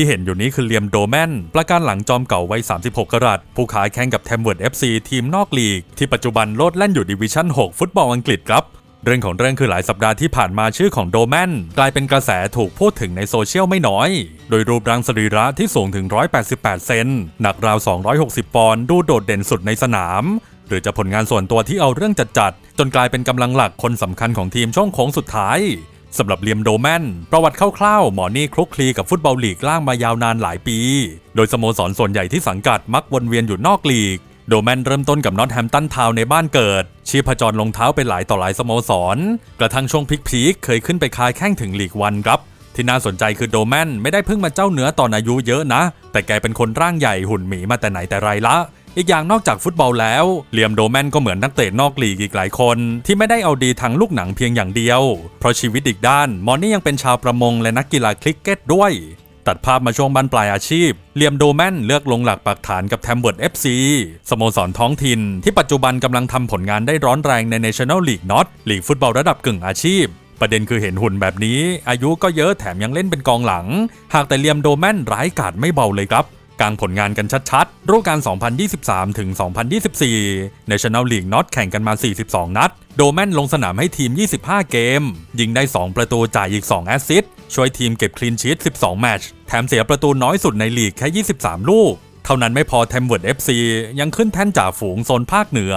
ที่เห็นอยู่นี้คือเลียมโดแมนประการหลังจอมเก่าวัย 36 กรัตผู้ขายแข่งกับแทมเวิร์ด FC ทีมนอกลีก ที่ปัจจุบันโลดแล่นอยู่ดิวิชั่น 6 ฟุตบอลอังกฤษครับเรื่องของเรื่องคือหลายสัปดาห์ที่ผ่านมาชื่อของโดแมนกลายเป็นกระแสถูกพูดถึงในโซเชียลไม่น้อย โดยรูปร่างสรีระที่สูงถึง 188 เซน หนักราว 260 ปอนด์ดูโดดเด่นสุดในสนาม หรือจะผลงานส่วนตัวที่เอาเรื่องจัดๆจนกลายเป็นกำลังหลักคนสำคัญของทีมช่วงโค้งสุดท้าย สำหรับเลียมโดแมนประวัติคร่าวๆ หมอนี่คลุกคลีกับฟุตบอลลีกล่างมายาวนานหลายปี โดยสโมสรส่วนใหญ่ที่สังกัดมักวนเวียนอยู่นอกลีก โดแมนเริ่มต้นกับนอตแฮมตันทาวน์ในบ้านเกิด ชีพจรลงเท้าไปหลายต่อหลายสโมสร กระทั่งช่วงพีคๆเคยขึ้นไปคายแข้งถึงลีกวันครับ ที่น่าสนใจคือโดแมนไม่ได้เพิ่งมาเจ้าเนื้อตอนอายุเยอะนะ แต่แกเป็นคนร่างใหญ่หุ่นหมีมาแต่ไหนแต่ไรละ อีกอย่างนอกจากฟุตบอลแล้วเลียมโดแมนก็เหมือนนักเตะนอกลีกอีกหลายคนที่ไม่ได้เอาดีทางลูกหนังเพียงอย่างเดียว เพราะชีวิตอีกด้าน มอนนี่ยังเป็นชาวประมงและนักกีฬาคริกเก็ตด้วยตัดภาพมาช่วงบันปลายอาชีพเลียมโดแมนเลือกลงหลักปักฐานกับแทมเบิร์ด FC สโมสรท้องถิ่น ที่ปัจจุบันกำลังทำผลงานได้ร้อนแรงใน National League n o t ลีกฟุตบอลระดับกึ่งอาชีพ ประเด็นคือเห็นหุ่นแบบนี้ อายุก็เยอะแถมยังเล่นเป็นกองหลัง หากแต่เลียมโดแมนร้ายกาจไม่เบาเลยครับ กลางผลงานกันชัดๆรูปการ2023 ถึง 2024 National League North แข่งกันมา 42 นัด โดแมนลงสนามให้ทีม 25 เกม ยิงได้ 2 ประตูจ่ายอีก 2 แอสซิสต์ ช่วยทีมเก็บคลีนชีต 12 แมตช์ แถมเสียประตูน้อยสุดในลีกแค่ 23 ลูก เท่านั้นไม่พอแทมเวิร์ด FC ยังขึ้นแท่นจ่าฝูงโซนภาคเหนือ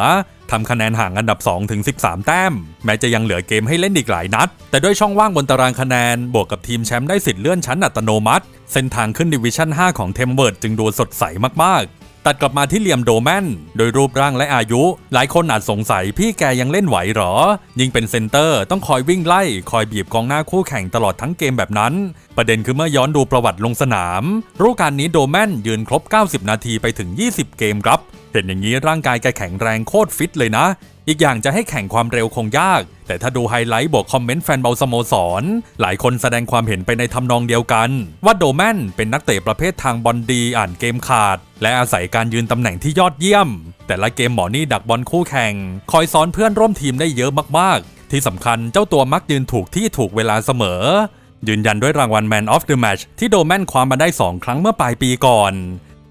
ทำคะแนนห่างอันดับ 2 ถึง 13 แต้ม แม้จะยังเหลือเกมให้เล่นอีกหลายนัด แต่ด้วยช่องว่างบนตารางคะแนน บวกกับทีมแชมป์ได้สิทธิ์เลื่อนชั้นอัตโนมัติ เส้นทางขึ้นดิวิชั่น 5 ของเทมเวิร์ดจึงดูสดใสมากๆตัดกลับมาที่เลียมโดแมน โดยรูปร่างและอายุ หลายคนอาจสงสัยพี่แกยังเล่นไหวหรอ ยิ่งเป็นเซนเตอร์ต้องคอยวิ่งไล่ คอยบีบกองหน้าคู่แข่งตลอดทั้งเกมแบบนั้น ประเด็นคือเมื่อย้อนดูประวัติลงสนาม รูปการนี้โดแมนยืนครบ 90 นาทีไปถึง 20 เกมครับ เห็นอย่างนี้ร่างกายแกแข็งแรงโคตรฟิตเลยนะ อีกอย่างจะให้แข่งความเร็วคงยาก แต่ถ้าดูไฮไลท์บวกคอมเมนต์แฟนเบาสโมสร หลายคนแสดงความเห็นไปในทำนองเดียวกัน ว่าโดแมนเป็นนักเตะประเภททางบอลดีอ่านเกมขาด และอาศัยการยืนตำแหน่งที่ยอดเยี่ยม แต่ละเกมหมอนี่ดักบอลคู่แข่ง คอยซ้อนเพื่อนร่วมทีมได้เยอะมากๆ ที่สำคัญเจ้าตัวมักยืนถูกที่ถูกเวลาเสมอยืนยันด้วยรางวัล Man of the Match ที่โดแมนคว้ามาได้ 2 ครั้งเมื่อปลายปีก่อน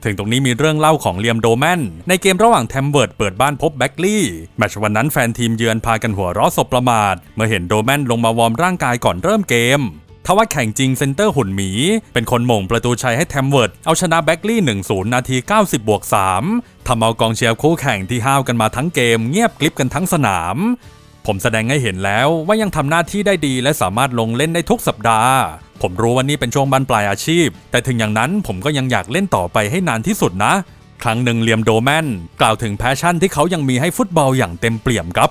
ถึงตรงนี้มีเรื่องเล่าของเลียมโดแมนในเกมระหว่างแทมเวิร์ดเปิดบ้านพบแบ็กลีย์แมชวันนั้นแฟนทีมเยือนพากันหัวเราะสบประมาท เมื่อเห็นโดแมนลงมาวอร์มร่างกายก่อนเริ่มเกมทว่าแข่งจริงเซนเตอร์หุ่นหมี เป็นคนหม่งประตูชัยให้แทมเวิร์ดเอาชนะแบ็กลีย์1-0 นาที 90บวก3ทำเอากองเชียร์คู่แข่งที่ห้าวกันมาทั้งเกมเงียบกริบกันทั้งสนาม ผมแสดงให้เห็นแล้วว่ายังทำหน้าที่ได้ดีและสามารถลงเล่นได้ทุกสัปดาห์ ผมรู้ว่านี่เป็นช่วงบันปลายอาชีพ แต่ถึงอย่างนั้นผมก็ยังอยากเล่นต่อไปให้นานที่สุดนะ ครั้งหนึ่งเลียมโดแมนกล่าวถึงแพชชั่นที่เขายังมีให้ฟุตบอลอย่างเต็มเปี่ยมครับ